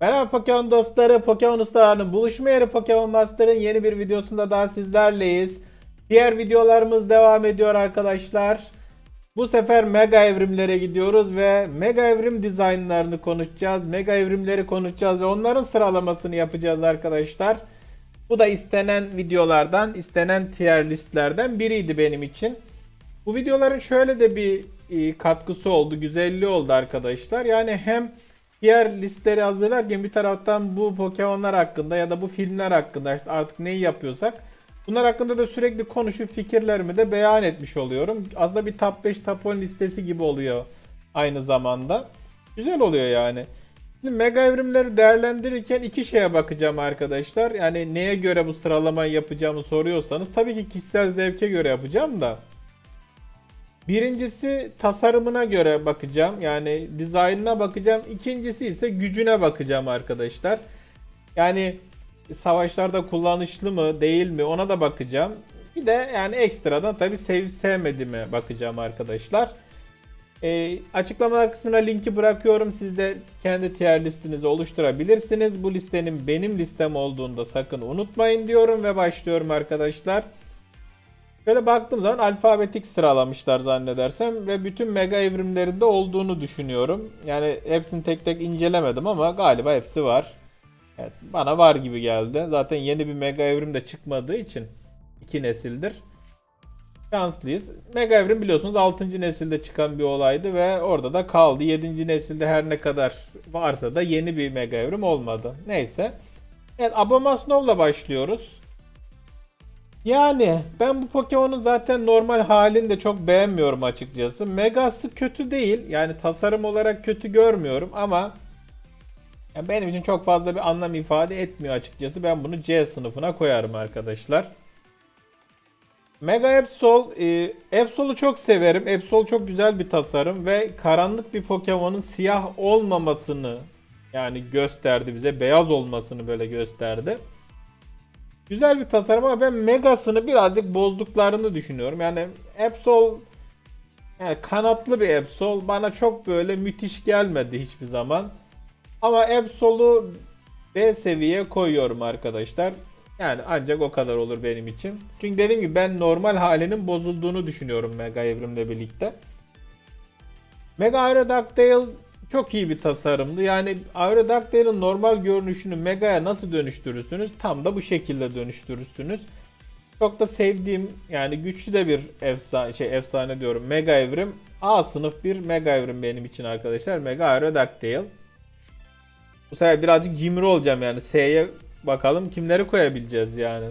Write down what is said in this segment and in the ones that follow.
Merhaba Pokemon dostları, Pokemon ustalarının buluşma yeri Pokemon Master'ın yeni bir videosunda daha sizlerleyiz. Diğer videolarımız devam ediyor arkadaşlar. Bu sefer Mega Evrimlere gidiyoruz ve Mega Evrim dizaynlarını konuşacağız. Mega Evrimleri konuşacağız ve onların sıralamasını yapacağız arkadaşlar. Bu da istenen videolardan, istenen tier listlerden biriydi benim için. Bu videoların şöyle de bir e, katkısı oldu, güzelliği oldu arkadaşlar. Yani hem diğer listeleri hazırlarken bir taraftan bu Pokemon'lar hakkında ya da bu filmler hakkında işte artık neyi yapıyorsak bunlar hakkında da sürekli konuşup fikirlerimi de beyan etmiş oluyorum. Aslında bir top 5 top 10 listesi gibi oluyor aynı zamanda. Güzel oluyor yani. Şimdi mega evrimleri değerlendirirken iki şeye bakacağım arkadaşlar. Yani neye göre bu sıralamayı yapacağımı soruyorsanız tabii ki kişisel zevke göre yapacağım da. Birincisi tasarımına göre bakacağım. Yani dizaynına bakacağım. İkincisi ise gücüne bakacağım arkadaşlar. Yani savaşlarda kullanışlı mı değil mi ona da bakacağım. Bir de yani ekstradan tabii sevip sevmediğime bakacağım arkadaşlar. E, açıklamalar kısmına linki bırakıyorum. Siz de kendi tier listinizi oluşturabilirsiniz. Bu listenin benim listem olduğunda sakın unutmayın diyorum ve başlıyorum arkadaşlar. Şöyle baktığım zaman alfabetik sıralamışlar zannedersem ve bütün mega evrimlerinde olduğunu düşünüyorum. Yani hepsini tek tek incelemedim ama galiba hepsi var. Evet, bana var gibi geldi. Zaten yeni bir mega evrim de çıkmadığı için iki nesildir. Şanslıyız. Mega evrim biliyorsunuz 6. nesilde çıkan bir olaydı ve orada da kaldı. 7. nesilde her ne kadar varsa da yeni bir mega evrim olmadı. Neyse. Evet Abomasnov'la başlıyoruz. Yani ben bu Pokemon'un zaten normal halini de çok beğenmiyorum açıkçası. Megası kötü değil. Yani tasarım olarak kötü görmüyorum ama benim için çok fazla bir anlam ifade etmiyor açıkçası. Ben bunu C sınıfına koyarım arkadaşlar. Mega Absol, e, Absol'u çok severim. Absol çok güzel bir tasarım ve karanlık bir Pokemon'un siyah olmamasını yani gösterdi bize. Beyaz olmasını böyle gösterdi. Güzel bir tasarım ama ben Megas'ını birazcık bozduklarını düşünüyorum. Yani Absol yani kanatlı bir Absol bana çok böyle müthiş gelmedi hiçbir zaman. Ama Absol'u B seviye koyuyorum arkadaşlar. Yani ancak o kadar olur benim için. Çünkü dediğim gibi ben normal halinin bozulduğunu düşünüyorum Mega Evrim'le birlikte. Mega Aerodactyl çok iyi bir tasarımdı. Yani Aerodactyl'ın normal görünüşünü Mega'ya nasıl dönüştürürsünüz? Tam da bu şekilde dönüştürürsünüz. Çok da sevdiğim yani güçlü de bir efsane şey efsane diyorum. Mega Evrim A sınıf bir Mega Evrim benim için arkadaşlar. Mega Aerodactyl. Bu sefer birazcık cimri olacağım yani. S'ye bakalım kimleri koyabileceğiz yani.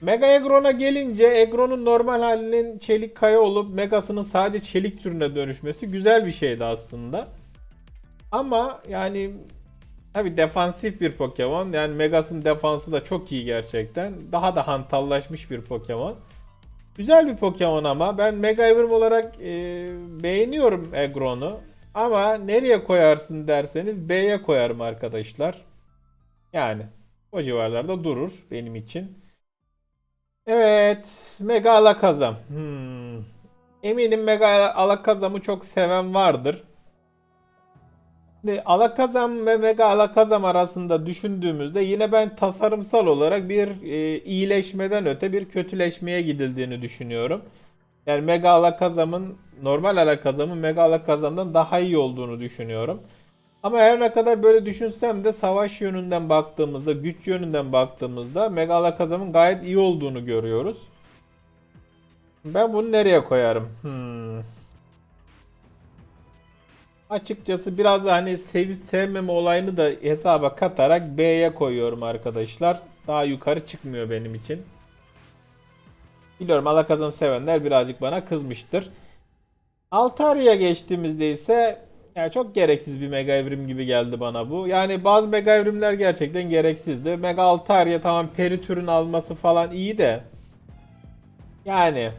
Mega Egron'a gelince Egron'un normal halinin çelik kaya olup Megas'ının sadece çelik türüne dönüşmesi güzel bir şeydi aslında. Ama yani tabi defansif bir Pokemon. Yani Megas'ın defansı da çok iyi gerçekten. Daha da hantallaşmış bir Pokemon. Güzel bir Pokemon ama ben Mega Evrim olarak e, beğeniyorum Egron'u. Ama nereye koyarsın derseniz B'ye koyarım arkadaşlar. Yani o civarlarda durur benim için. Evet. Mega Alakazam. Hmm. Eminim Mega Alakazam'ı çok seven vardır. Alakazam ve Mega Alakazam arasında düşündüğümüzde yine ben tasarımsal olarak bir e, iyileşmeden öte bir kötüleşmeye gidildiğini düşünüyorum. Yani Mega Alakazam'ın normal Alakazam'ın Mega Alakazam'dan daha iyi olduğunu düşünüyorum. Ama her ne kadar böyle düşünsem de savaş yönünden baktığımızda, güç yönünden baktığımızda Mega Alakazam'ın gayet iyi olduğunu görüyoruz. Ben bunu nereye koyarım? Hmm. Açıkçası biraz da hani sevip sevmeme olayını da hesaba katarak B'ye koyuyorum arkadaşlar. Daha yukarı çıkmıyor benim için. Biliyorum Alakazam sevenler birazcık bana kızmıştır. Altaria geçtiğimizde ise yani çok gereksiz bir mega evrim gibi geldi bana bu. Yani bazı mega evrimler gerçekten gereksizdi. Mega Altaria tamam peri türün alması falan iyi de. Yani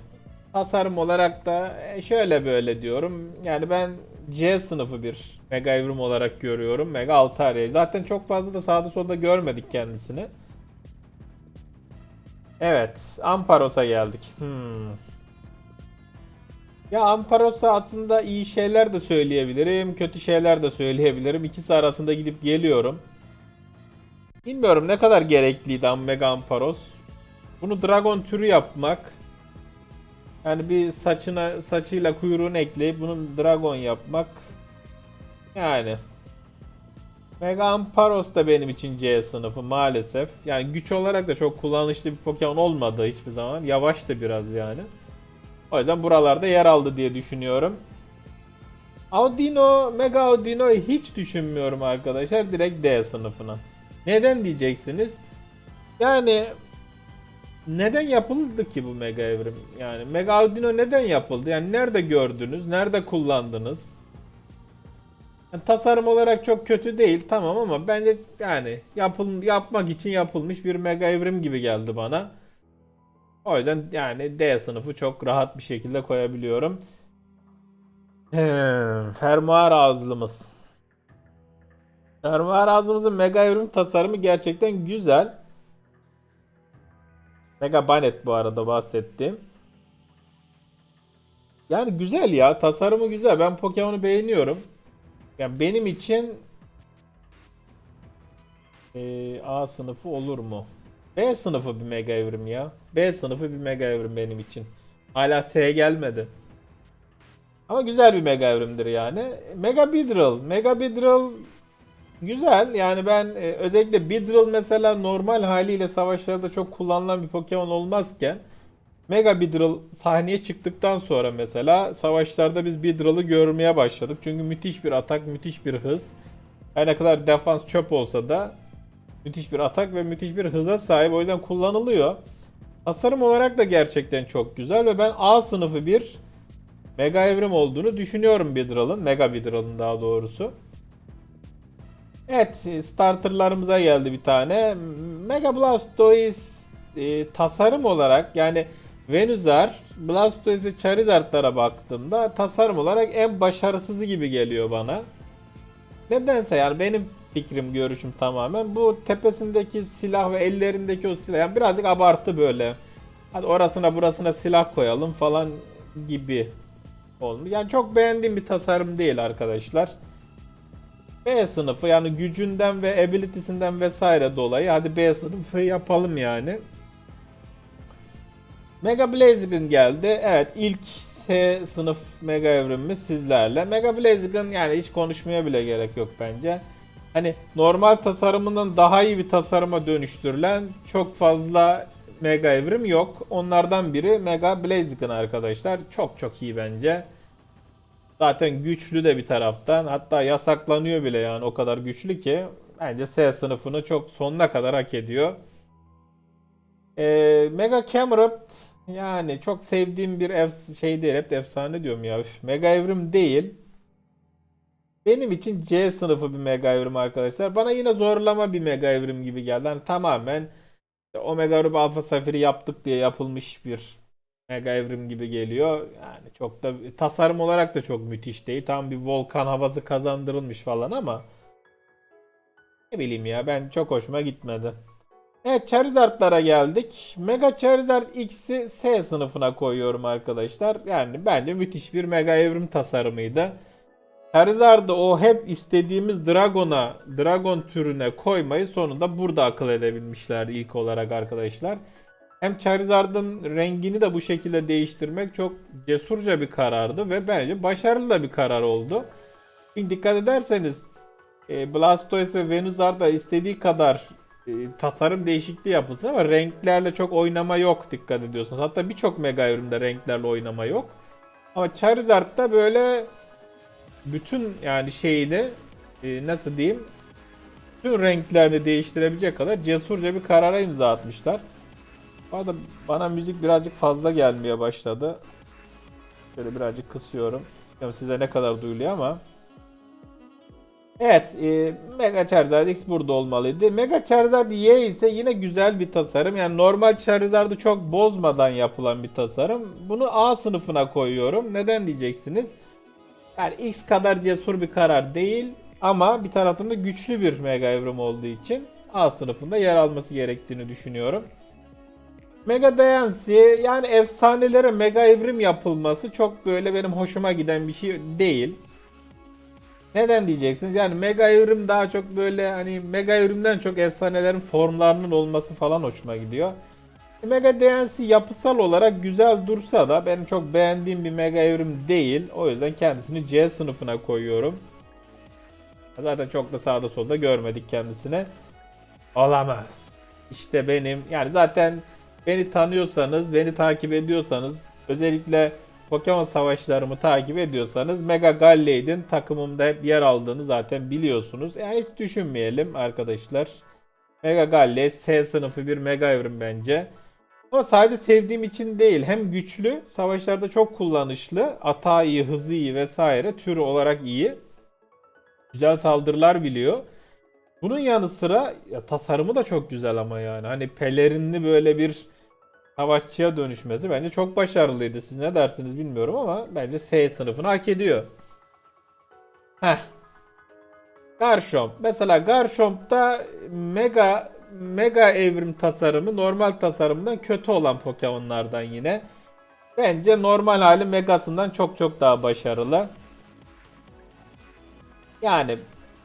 tasarım olarak da e, şöyle böyle diyorum. Yani ben C sınıfı bir mega evrim olarak görüyorum. Mega Altaria'yı. Zaten çok fazla da sağda solda görmedik kendisini. Evet. Amparos'a geldik. Hmm. Ya Amparos'a aslında iyi şeyler de söyleyebilirim, kötü şeyler de söyleyebilirim. İkisi arasında gidip geliyorum. Bilmiyorum ne kadar gerekliydi Am- Mega Amparos. Bunu dragon türü yapmak. Yani bir saçına saçıyla kuyruğunu ekleyip bunun dragon yapmak. Yani Mega Amparos da benim için C sınıfı maalesef. Yani güç olarak da çok kullanışlı bir Pokemon olmadı hiçbir zaman. Yavaş da biraz yani. O yüzden buralarda yer aldı diye düşünüyorum. Audino, Mega Audino'yu hiç düşünmüyorum arkadaşlar. Direkt D sınıfına. Neden diyeceksiniz? Yani neden yapıldı ki bu Mega Evrim? Yani Mega Audino neden yapıldı? Yani nerede gördünüz? Nerede kullandınız? Yani tasarım olarak çok kötü değil tamam ama bence yani yapıl yapmak için yapılmış bir Mega Evrim gibi geldi bana. O yüzden yani D sınıfı çok rahat bir şekilde koyabiliyorum. Hmm, fermuar ağızlımız. Fermuar ağzımızın mega evrim tasarımı gerçekten güzel. Mega Banet bu arada bahsettiğim. Yani güzel ya. Tasarımı güzel. Ben Pokemon'u beğeniyorum. Yani benim için eee, A sınıfı olur mu? B sınıfı bir mega evrim ya. B sınıfı bir mega evrim benim için. Hala S gelmedi. Ama güzel bir mega evrimdir yani. Mega Beedrill. Mega Beedrill güzel. Yani ben e, özellikle Beedrill mesela normal haliyle savaşlarda çok kullanılan bir Pokemon olmazken Mega Beedrill sahneye çıktıktan sonra mesela savaşlarda biz Beedrill'ı görmeye başladık. Çünkü müthiş bir atak, müthiş bir hız. Her ne kadar defans çöp olsa da müthiş bir atak ve müthiş bir hıza sahip. O yüzden kullanılıyor. Tasarım olarak da gerçekten çok güzel ve ben A sınıfı bir Mega Evrim olduğunu düşünüyorum Beedrill'ın. Mega Beedrill'ın daha doğrusu. Evet starterlarımıza geldi bir tane. Mega Blastoise e, tasarım olarak yani Venusaur, Blastoise ve Charizard'lara baktığımda tasarım olarak en başarısızı gibi geliyor bana. Nedense yani benim fikrim, görüşüm tamamen bu tepesindeki silah ve ellerindeki o silah yani birazcık abartı böyle. Hadi orasına burasına silah koyalım falan gibi olmuş. Yani çok beğendiğim bir tasarım değil arkadaşlar. B sınıfı yani gücünden ve ability'sinden vesaire dolayı hadi B sınıfı yapalım yani. Mega Blaziken geldi. Evet ilk S sınıf Mega evrimimiz sizlerle. Mega Blaziken yani hiç konuşmaya bile gerek yok bence. Hani normal tasarımından daha iyi bir tasarıma dönüştürülen çok fazla Mega evrim yok. Onlardan biri Mega Blaziken arkadaşlar. Çok çok iyi bence. Zaten güçlü de bir taraftan. Hatta yasaklanıyor bile yani o kadar güçlü ki. Bence S sınıfını çok sonuna kadar hak ediyor. Ee, Mega Camerupt yani çok sevdiğim bir ev şey değil. Hep de efsane diyorum ya. Mega Evrim değil. Benim için C sınıfı bir Mega arkadaşlar. Bana yine zorlama bir Mega gibi geldi. Yani tamamen Omega Ruby Alpha Safiri yaptık diye yapılmış bir Mega gibi geliyor. Yani çok da tasarım olarak da çok müthiş değil. Tam bir volkan havası kazandırılmış falan ama ne bileyim ya ben çok hoşuma gitmedi. Evet Charizard'lara geldik. Mega Charizard X'i S sınıfına koyuyorum arkadaşlar. Yani bence müthiş bir Mega Evrim tasarımıydı. Charizard'ı o hep istediğimiz Dragon'a, Dragon türüne koymayı sonunda burada akıl edebilmişler ilk olarak arkadaşlar. Hem Charizard'ın rengini de bu şekilde değiştirmek çok cesurca bir karardı ve bence başarılı da bir karar oldu. Çünkü dikkat ederseniz e, Blastoise ve Venusaur da istediği kadar e, tasarım değişikliği yapılsın ama renklerle çok oynama yok dikkat ediyorsunuz. Hatta birçok Mega Evrim'de renklerle oynama yok. Ama Charizard'da böyle bütün yani şeyini e, nasıl diyeyim bütün renklerini değiştirebilecek kadar cesurca bir karara imza atmışlar. Bu arada bana müzik birazcık fazla gelmeye başladı. Şöyle birazcık kısıyorum. Bilmiyorum size ne kadar duyuluyor ama. Evet, e, Mega Charizard X burada olmalıydı. Mega Charizard Y ise yine güzel bir tasarım. Yani normal Charizard'ı çok bozmadan yapılan bir tasarım. Bunu A sınıfına koyuyorum. Neden diyeceksiniz? Yani X kadar cesur bir karar değil ama bir taraftan da güçlü bir Mega Evrim olduğu için A sınıfında yer alması gerektiğini düşünüyorum. Mega Dayancy yani efsanelere mega evrim yapılması çok böyle benim hoşuma giden bir şey değil. Neden diyeceksiniz? Yani mega evrim daha çok böyle hani mega evrimden çok efsanelerin formlarının olması falan hoşuma gidiyor. Mega DNC yapısal olarak güzel dursa da benim çok beğendiğim bir mega evrim değil. O yüzden kendisini C sınıfına koyuyorum. Zaten çok da sağda solda görmedik kendisine. Olamaz. İşte benim yani zaten beni tanıyorsanız, beni takip ediyorsanız özellikle Pokemon savaşlarımı takip ediyorsanız Mega Gallade takımımda hep yer aldığını zaten biliyorsunuz. Yani hiç düşünmeyelim arkadaşlar. Mega Gallade S sınıfı bir mega evrim bence. Ama sadece sevdiğim için değil. Hem güçlü, savaşlarda çok kullanışlı, atağı iyi, hızı iyi vesaire, türü olarak iyi. Güzel saldırılar biliyor. Bunun yanı sıra ya, tasarımı da çok güzel ama yani. Hani pelerinli böyle bir savaşçıya dönüşmesi bence çok başarılıydı. Siz ne dersiniz bilmiyorum ama bence S sınıfını hak ediyor. Heh. Garchomp. Mesela Garchomp'ta mega mega evrim tasarımı normal tasarımdan kötü olan Pokemon'lardan yine. Bence normal hali megasından çok çok daha başarılı. Yani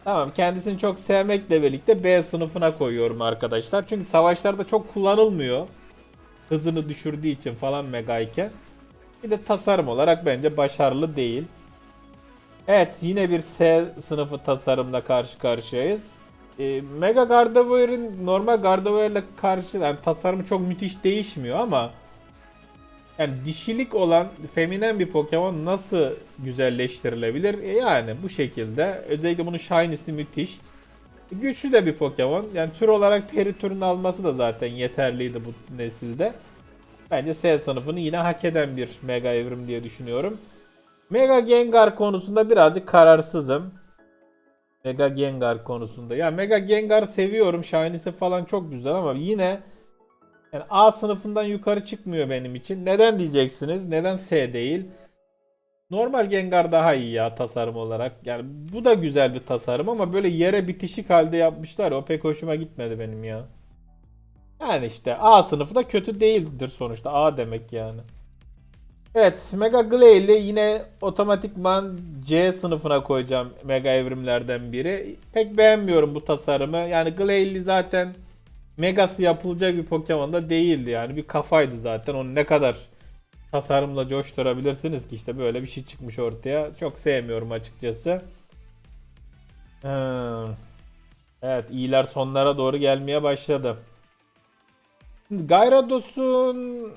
tamam kendisini çok sevmekle birlikte B sınıfına koyuyorum arkadaşlar. Çünkü savaşlarda çok kullanılmıyor. Hızını düşürdüğü için falan mega iken. Bir de tasarım olarak bence başarılı değil. Evet yine bir S sınıfı tasarımla karşı karşıyayız. E, Mega Gardevoir'in normal Gardevoir'le karşı yani tasarımı çok müthiş değişmiyor ama yani dişilik olan feminen bir Pokemon nasıl güzelleştirilebilir? E yani bu şekilde. Özellikle bunun Shiny'si müthiş. Güçlü de bir Pokemon. Yani tür olarak peri türünü alması da zaten yeterliydi bu nesilde. Bence S sınıfını yine hak eden bir Mega Evrim diye düşünüyorum. Mega Gengar konusunda birazcık kararsızım. Mega Gengar konusunda. Ya Mega Gengar seviyorum. Shiny'si falan çok güzel ama yine yani A sınıfından yukarı çıkmıyor benim için. Neden diyeceksiniz? Neden S değil? Normal Gengar daha iyi ya tasarım olarak. Yani bu da güzel bir tasarım ama böyle yere bitişik halde yapmışlar. O pek hoşuma gitmedi benim ya. Yani işte A sınıfı da kötü değildir sonuçta. A demek yani. Evet Mega Glalie yine otomatikman C sınıfına koyacağım Mega evrimlerden biri. Pek beğenmiyorum bu tasarımı. Yani Glalie zaten Megası yapılacak bir Pokemon da değildi yani. Bir kafaydı zaten. Onu ne kadar tasarımla coşturabilirsiniz ki işte böyle bir şey çıkmış ortaya. Çok sevmiyorum açıkçası. Hmm. Evet iyiler sonlara doğru gelmeye başladı. Şimdi Gyarados''un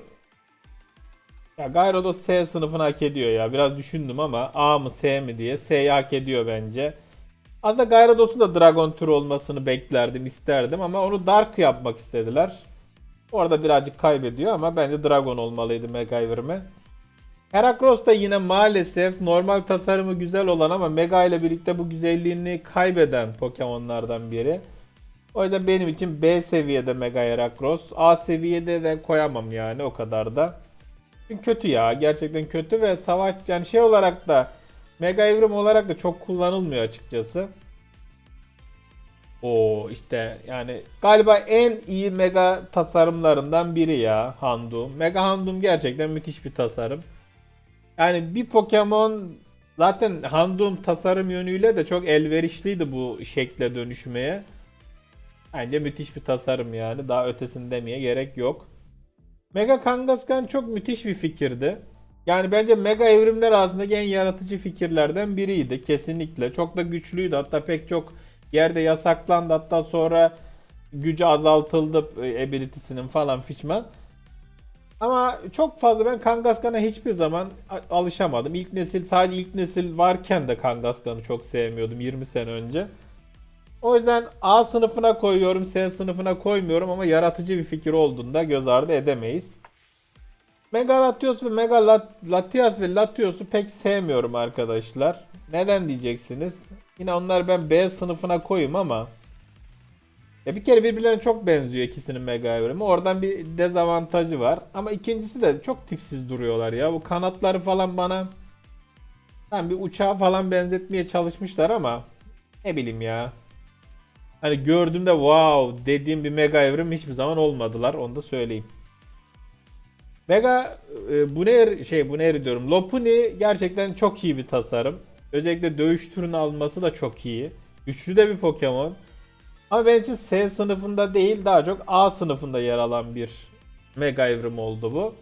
ya Gyarados S sınıfını hak ediyor ya. Biraz düşündüm ama A mı S mi diye. S'yi hak ediyor bence. Aslında Gyarados'un da Dragon Tour olmasını beklerdim, isterdim ama onu Dark yapmak istediler. Orada birazcık kaybediyor ama bence Dragon olmalıydı Evrime. Heracross da yine maalesef normal tasarımı güzel olan ama Mega ile birlikte bu güzelliğini kaybeden Pokemon'lardan biri. O yüzden benim için B seviyede Mega Heracross. A seviyede de koyamam yani o kadar da. Kötü ya. Gerçekten kötü ve savaş yani şey olarak da Mega Evrim olarak da çok kullanılmıyor açıkçası. O işte yani galiba en iyi mega tasarımlarından biri ya Handum. Mega Handum gerçekten müthiş bir tasarım. Yani bir Pokemon zaten Handum tasarım yönüyle de çok elverişliydi bu şekle dönüşmeye. Bence müthiş bir tasarım yani. Daha ötesini demeye gerek yok. Mega Kangaskhan çok müthiş bir fikirdi. Yani bence mega evrimler arasındaki en yaratıcı fikirlerden biriydi. Kesinlikle. Çok da güçlüydü. Hatta pek çok yerde yasaklandı. Hatta sonra gücü azaltıldı e, ability'sinin falan fişman. Ama çok fazla ben Kangaskhan'a hiçbir zaman alışamadım. İlk nesil sadece ilk nesil varken de Kangaskhan'ı çok sevmiyordum 20 sene önce. O yüzden A sınıfına koyuyorum, S sınıfına koymuyorum ama yaratıcı bir fikir olduğunda göz ardı edemeyiz. Mega Latios ve Mega Lat Latias ve Latios'u pek sevmiyorum arkadaşlar. Neden diyeceksiniz? Yine onlar ben B sınıfına koyayım ama ya bir kere birbirlerine çok benziyor ikisinin mega evrimi. Oradan bir dezavantajı var. Ama ikincisi de çok tipsiz duruyorlar ya. Bu kanatları falan bana tam bir uçağa falan benzetmeye çalışmışlar ama ne bileyim ya. Hani gördüğümde wow dediğim bir mega evrim hiçbir zaman olmadılar. Onu da söyleyeyim. Mega e, Buner şey Buner diyorum. Lopuni gerçekten çok iyi bir tasarım. Özellikle dövüş türünü alması da çok iyi. Güçlü de bir Pokemon. Ama benim için S sınıfında değil daha çok A sınıfında yer alan bir Mega Evrim oldu bu.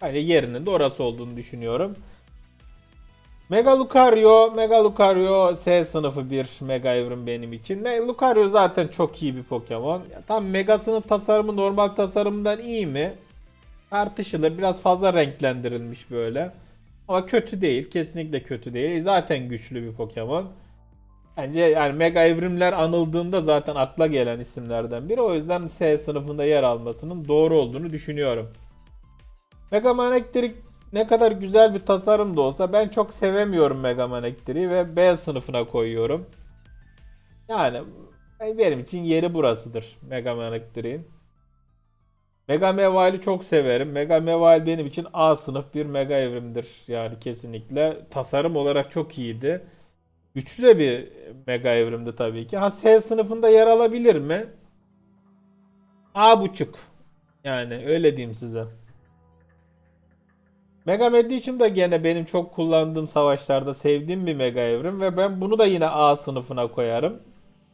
Hani yerinin de orası olduğunu düşünüyorum. Mega Lucario, Mega Lucario S sınıfı bir Mega Evrim benim için. Lucario zaten çok iyi bir Pokemon. Ya, tam Megas'ının tasarımı normal tasarımından iyi mi? Tartışılır. Biraz fazla renklendirilmiş böyle. Ama kötü değil. Kesinlikle kötü değil. Zaten güçlü bir Pokemon. Bence yani Mega Evrimler anıldığında zaten akla gelen isimlerden biri. O yüzden S sınıfında yer almasının doğru olduğunu düşünüyorum. Mega Man Electric ne kadar güzel bir tasarım da olsa ben çok sevemiyorum Mega Man Electric'i ve B sınıfına koyuyorum. Yani benim için yeri burasıdır Mega Man Electric'in. Mega Meval'i çok severim. Mega Meval benim için A sınıf bir mega evrimdir. Yani kesinlikle. Tasarım olarak çok iyiydi. Güçlü de bir mega evrimdi tabii ki. Ha S sınıfında yer alabilir mi? A buçuk. Yani öyle diyeyim size. Mega Medichim da gene benim çok kullandığım savaşlarda sevdiğim bir mega evrim ve ben bunu da yine A sınıfına koyarım.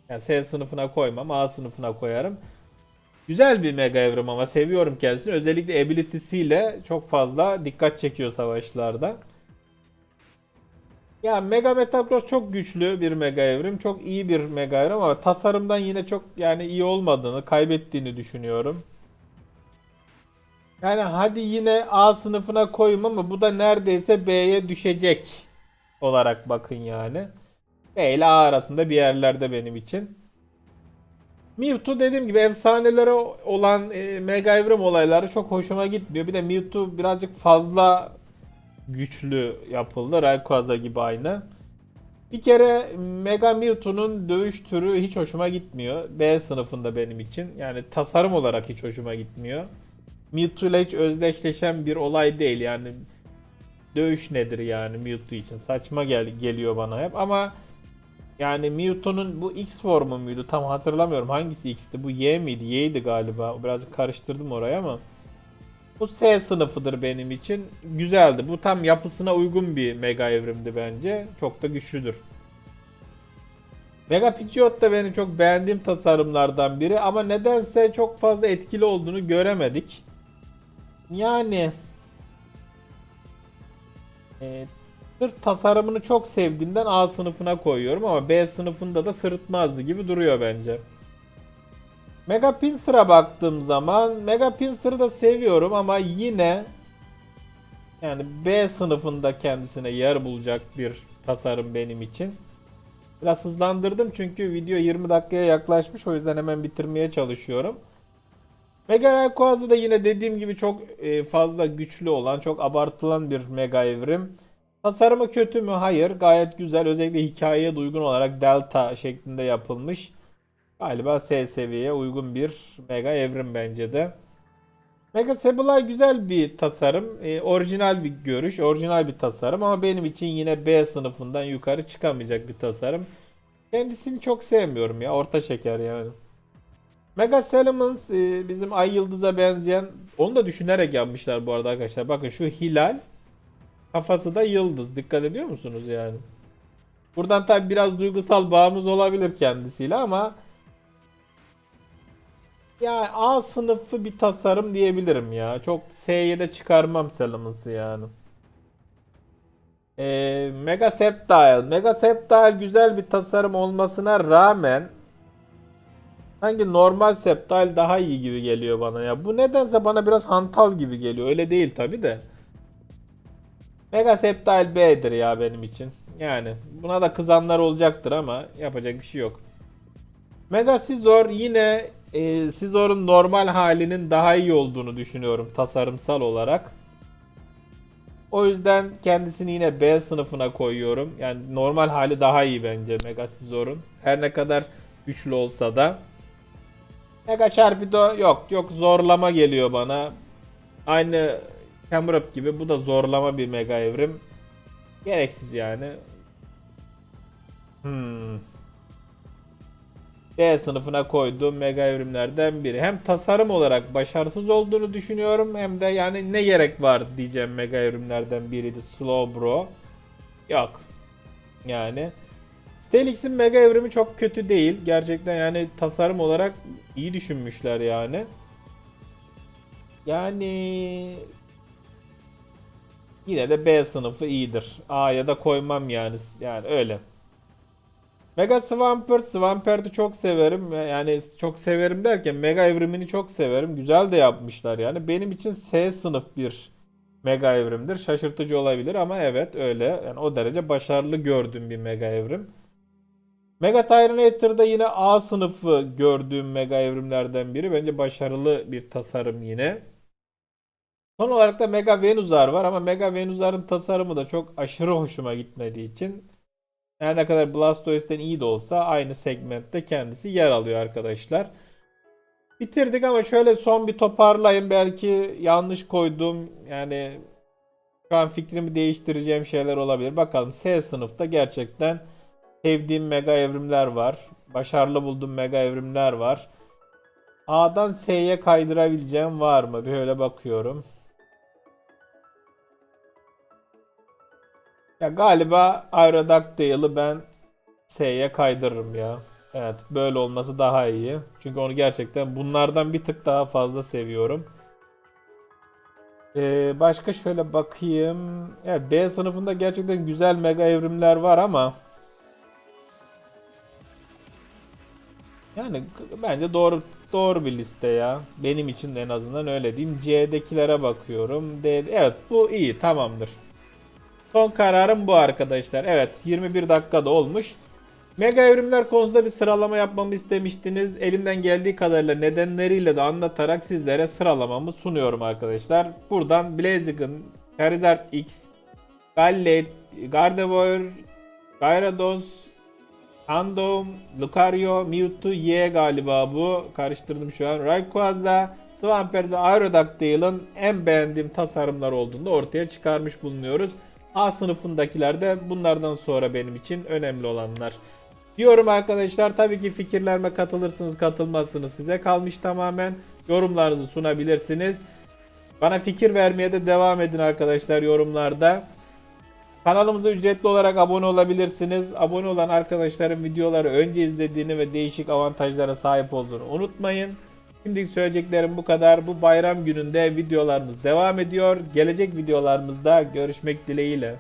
Yani S sınıfına koymam, A sınıfına koyarım. Güzel bir mega evrim ama seviyorum kendisini. Özellikle ability'siyle çok fazla dikkat çekiyor savaşlarda. Ya Mega Metagross çok güçlü bir mega evrim. Çok iyi bir mega evrim ama tasarımdan yine çok yani iyi olmadığını, kaybettiğini düşünüyorum. Yani hadi yine A sınıfına koyayım ama bu da neredeyse B'ye düşecek olarak bakın yani. B ile A arasında bir yerlerde benim için. Mewtwo dediğim gibi efsanelere olan e, Mega Evrim olayları çok hoşuma gitmiyor. Bir de Mewtwo birazcık fazla güçlü yapıldı. Rayquaza gibi aynı. Bir kere Mega Mewtwo'nun dövüş türü hiç hoşuma gitmiyor. B sınıfında benim için. Yani tasarım olarak hiç hoşuma gitmiyor. Mewtwo ile hiç özdeşleşen bir olay değil yani. Dövüş nedir yani Mewtwo için? Saçma gel geliyor bana hep ama yani Mewtwo'nun bu X formu muydu? Tam hatırlamıyorum. Hangisi X'ti? Bu Y miydi? Y'ydi galiba. Birazcık karıştırdım orayı ama. Bu S sınıfıdır benim için. Güzeldi. Bu tam yapısına uygun bir mega evrimdi bence. Çok da güçlüdür. Mega Pidgeot da benim çok beğendiğim tasarımlardan biri ama nedense çok fazla etkili olduğunu göremedik. Yani e, Sırf tasarımını çok sevdiğimden A sınıfına koyuyorum ama B sınıfında da sırıtmazdı gibi duruyor bence. Mega Pinsir'a baktığım zaman Mega Pinsir'ı da seviyorum ama yine yani B sınıfında kendisine yer bulacak bir tasarım benim için. Biraz hızlandırdım çünkü video 20 dakikaya yaklaşmış o yüzden hemen bitirmeye çalışıyorum. Mega Rayquaza da yine dediğim gibi çok e, fazla güçlü olan, çok abartılan bir mega evrim. Tasarımı kötü mü? Hayır. Gayet güzel. Özellikle hikayeye uygun olarak delta şeklinde yapılmış. Galiba S seviyeye uygun bir mega evrim bence de. Mega Sableye güzel bir tasarım. E, orijinal bir görüş. Orijinal bir tasarım ama benim için yine B sınıfından yukarı çıkamayacak bir tasarım. Kendisini çok sevmiyorum ya. Orta şeker yani. Mega Salamence e, bizim Ay Yıldız'a benzeyen onu da düşünerek yapmışlar bu arada arkadaşlar. Bakın şu hilal Kafası da yıldız. Dikkat ediyor musunuz yani? Buradan tabi biraz duygusal bağımız olabilir kendisiyle ama ya A sınıfı bir tasarım diyebilirim ya. Çok S'ye de çıkarmam Salamence yani. Ee, Mega Sceptile. Mega Sceptile güzel bir tasarım olmasına rağmen sanki normal Sceptile daha iyi gibi geliyor bana ya. Bu nedense bana biraz hantal gibi geliyor. Öyle değil tabi de. Mega Sceptile B'dir ya benim için. Yani buna da kızanlar olacaktır ama yapacak bir şey yok. Mega Scizor yine e, Scizor'un normal halinin daha iyi olduğunu düşünüyorum tasarımsal olarak. O yüzden kendisini yine B sınıfına koyuyorum. Yani normal hali daha iyi bence Mega Scizor'un. Her ne kadar güçlü olsa da. Mega Charpido yok. Çok zorlama geliyor bana. Aynı Camerup gibi bu da zorlama bir mega evrim. Gereksiz yani. Hmm. D sınıfına koyduğum mega evrimlerden biri. Hem tasarım olarak başarısız olduğunu düşünüyorum hem de yani ne gerek var diyeceğim mega evrimlerden biriydi Slow Bro. Yok. Yani Stelix'in mega evrimi çok kötü değil. Gerçekten yani tasarım olarak iyi düşünmüşler yani. Yani yine de B sınıfı iyidir. A'ya da koymam yani. Yani öyle. Mega Swampert, Swampert'ı çok severim. Yani çok severim derken Mega evrimini çok severim. Güzel de yapmışlar yani. Benim için S sınıf bir Mega evrimdir. Şaşırtıcı olabilir ama evet öyle. Yani o derece başarılı gördüğüm bir Mega evrim. Mega Tyranitar'da yine A sınıfı gördüğüm Mega evrimlerden biri. Bence başarılı bir tasarım yine. Son olarak da Mega Venuzar var ama Mega Venuzar'ın tasarımı da çok aşırı hoşuma gitmediği için her ne kadar Blastoise'den iyi de olsa aynı segmentte kendisi yer alıyor arkadaşlar. Bitirdik ama şöyle son bir toparlayayım. Belki yanlış koydum. Yani şu an fikrimi değiştireceğim şeyler olabilir. Bakalım S sınıfta gerçekten sevdiğim mega evrimler var. Başarılı bulduğum mega evrimler var. A'dan S'ye kaydırabileceğim var mı? Bir öyle bakıyorum. Ya galiba Aerodactyl'ı ben S'ye kaydırırım ya. Evet böyle olması daha iyi. Çünkü onu gerçekten bunlardan bir tık daha fazla seviyorum. Ee, başka şöyle bakayım. Evet B sınıfında gerçekten güzel mega evrimler var ama yani bence doğru doğru bir liste ya. Benim için de en azından öyle diyeyim. C'dekilere bakıyorum. D evet bu iyi tamamdır. Son kararım bu arkadaşlar. Evet 21 dakikada olmuş. Mega evrimler konusunda bir sıralama yapmamı istemiştiniz. Elimden geldiği kadarıyla nedenleriyle de anlatarak sizlere sıralamamı sunuyorum arkadaşlar. Buradan Blaziken, Charizard X, Gallet, Gardevoir, Gyarados, Andom, Lucario, Mewtwo, Y galiba bu. Karıştırdım şu an. Rayquaza, Swampert Aerodactyl'ın en beğendiğim tasarımlar olduğunu da ortaya çıkarmış bulunuyoruz. A sınıfındakiler de bunlardan sonra benim için önemli olanlar. Diyorum arkadaşlar tabii ki fikirlerime katılırsınız katılmazsınız size kalmış tamamen. Yorumlarınızı sunabilirsiniz. Bana fikir vermeye de devam edin arkadaşlar yorumlarda. Kanalımıza ücretli olarak abone olabilirsiniz. Abone olan arkadaşların videoları önce izlediğini ve değişik avantajlara sahip olduğunu unutmayın. Şimdilik söyleyeceklerim bu kadar. Bu bayram gününde videolarımız devam ediyor. Gelecek videolarımızda görüşmek dileğiyle.